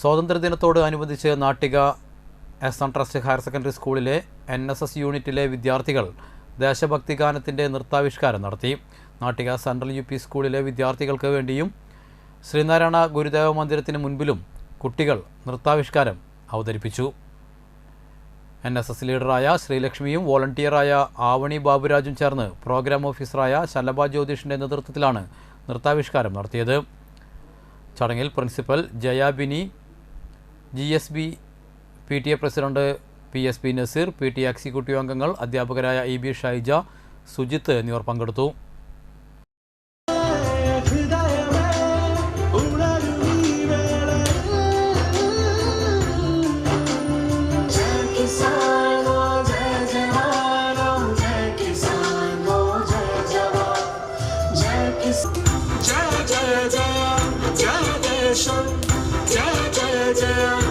സ്വാതന്ത്ര്യദിനത്തോട് അനുബന്ധിച്ച് Nattika S N trust higher secondary സ്കൂളിലെ N S S യൂണിറ്റിലെ വിദ്യാർത്ഥികൾ ദേശഭക്തി ഗാനത്തിന്റെ നൃത്താവിഷ്കാരം നടത്തി. നാട്ടിക സെൻട്രൽ യു പി സ്കൂളിലെ വിദ്യാർത്ഥികൾക്ക് വേണ്ടിയും ശ്രീനാരായണ ഗുരുദേവ മന്ദിരത്തിന് മുൻപിലും കുട്ടികൾ നൃത്താവിഷ്കാരം അവതരിപ്പിച്ചു. എൻ എസ് എസ് ലീഡറായ ശ്രീലക്ഷ്മിയും വോളണ്ടിയറായ ആവണി ബാബുരാജും ചേർന്ന് പ്രോഗ്രാം ഓഫീസറായ ശലഭ ജ്യോതിഷിന്റെ നേതൃത്വത്തിലാണ് നൃത്താവിഷ്കാരം നടത്തിയത്. ചടങ്ങിൽ principal Jayabini G S B P T A president P S P Nazeer P T executive അംഗങ്ങൾ അധ്യാപകരായ ഇ ബി ഷൈജ സുജിത്ത് എന്നിവർ പങ്കെടുത്തു जय किसान जय जवान जय किसान जय जवान जय किसान जय जय जय जय देश जय जय जय